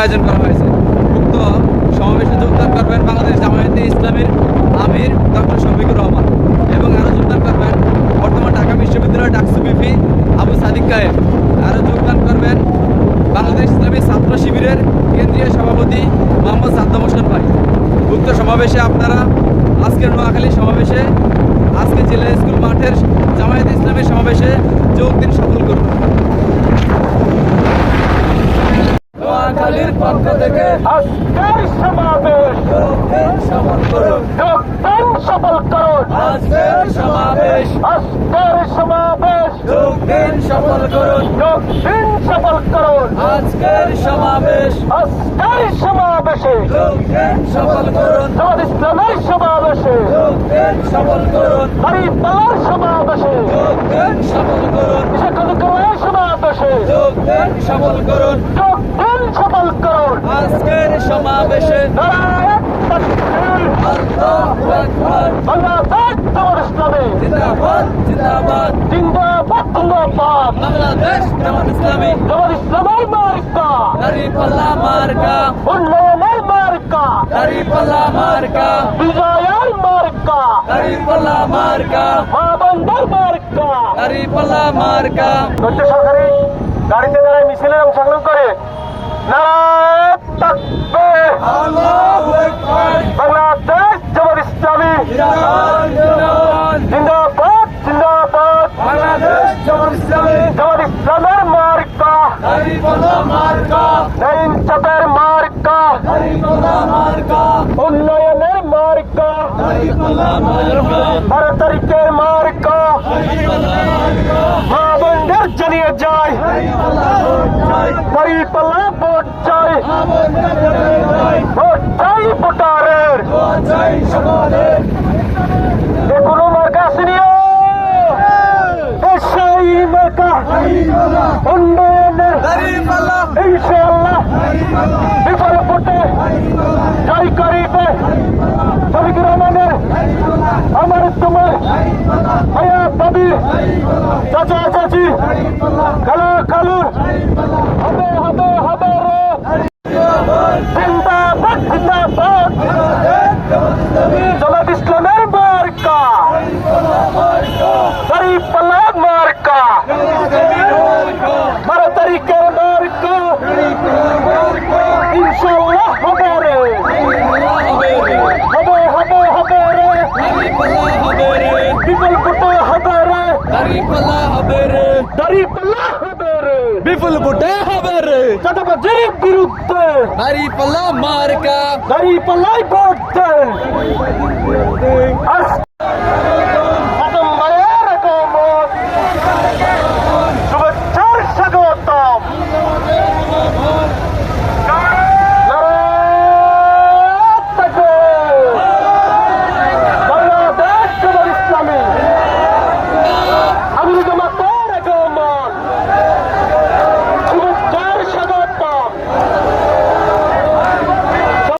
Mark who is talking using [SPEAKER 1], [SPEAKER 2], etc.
[SPEAKER 1] আয়োজন করা হয়েছে। উক্ত সমাবেশে যোগদান করবেন বাংলাদেশ জামায়াতে ইসলামের আমির ডক্টর শফিকুর রহমান এবং আরও যোগদান করবেন বর্তমান ঢাকা বিশ্ববিদ্যালয়ের ডাকসু বিপি আবু সাদিক কায়েব আরও যোগদান করবেন বাংলাদেশ ইসলামী ছাত্র শিবিরের কেন্দ্রীয় সভাপতি মোহাম্মদ সাদ্দাম হোসেন ভাই। উক্ত সমাবেশে আপনারা আজকের নোয়াখালী সমাবেশে, আজকে জেলা স্কুল মাঠের জামায়াতে ইসলামের সমাবেশে যোগ দিন সফল করুন নোয়াখালীর পক্ষ থেকে
[SPEAKER 2] আজকের সমাবেশ।
[SPEAKER 1] সফল করুন
[SPEAKER 2] সফল করুন।
[SPEAKER 1] আজকের সমাবেশ।
[SPEAKER 2] আজকের সমাবেশ।
[SPEAKER 1] যোগদান সফল করুন।
[SPEAKER 2] যোগদিন সফল করুন।
[SPEAKER 1] আজকের সমাবেশ।
[SPEAKER 2] আজকের সমাবেশে।
[SPEAKER 1] যোগদান সফল করুন।
[SPEAKER 2] জামাত ইসলামের সমাবেশে।
[SPEAKER 1] যোগদান সফল করুন।
[SPEAKER 2] দাঁড়িপাল্লার সমাবেশে।
[SPEAKER 1] যোগদান সফল করুন।
[SPEAKER 2] শিক্ষকের সমাবেশে।
[SPEAKER 1] যোগদান সফল করুন।
[SPEAKER 2] করুন
[SPEAKER 1] আজকের সমাবেশে।
[SPEAKER 2] ইসলামী
[SPEAKER 1] জিন্দাবাদ। বাংলাদেশ জামাত ইসলামী।
[SPEAKER 2] জামাত ইসলামের মার্কা।
[SPEAKER 1] দাঁড়িপাল্লা মার্কা।
[SPEAKER 2] উন্নয়নের মার্কা।
[SPEAKER 1] দাঁড়িপাল্লা মার্কা।
[SPEAKER 2] বিজয়ের মার্কা
[SPEAKER 1] দাঁড়িপাল্লা মার্কা
[SPEAKER 2] মা বন্ধের মার্কা
[SPEAKER 1] দাঁড়িপাল্লা মার্কা
[SPEAKER 2] অংশগ্রহণ করে। নারায়ণ তাকবীর
[SPEAKER 1] আল্লাহু আকবার
[SPEAKER 2] বাংলাদেশ জামাত ইসলামী
[SPEAKER 1] জিন্দাবাদ জিন্দাবাদ
[SPEAKER 2] জিন্দাবাদ জিন্দাবাদ
[SPEAKER 1] বাংলাদেশ জামাত ইসলামী
[SPEAKER 2] জামাত ইসলামের মার্কা
[SPEAKER 1] দাঁড়িপাল্লা মার্কা
[SPEAKER 2] নাইন চাপের মার্কা
[SPEAKER 1] দাঁড়িপাল্লা মার্কা
[SPEAKER 2] উন্নয়নের মার্কা
[SPEAKER 1] দাঁড়িপাল্লা মার্কা
[SPEAKER 2] বারো তারিখের মার্কা মা বন্ধের জানিয়ে যায় উন্নয়নের ইনশাআল্লাহ বিফল ভোটে জয় করিবে শফিকুর রহমানের আমার তোমার ভাইয়া ভাবি চাচা চাচি খালা খালু। হবে হবে হবে রে। জিন্দাবাদ জিন্দাবাদ। জামাত ইসলামের মার্কা বিপুল ভোটে হবে রে।
[SPEAKER 1] দাঁড়িপাল্লা হবে রে।
[SPEAKER 2] দাঁড়িপাল্লা হবে রে।
[SPEAKER 1] বিপুল বুটে হবে রে।
[SPEAKER 2] চাঁদাবাজির বিরুদ্ধে।
[SPEAKER 1] দাঁড়িপাল্লা মার্কা।
[SPEAKER 2] দাঁড়িপাল্লাই ভোট দেয় আজ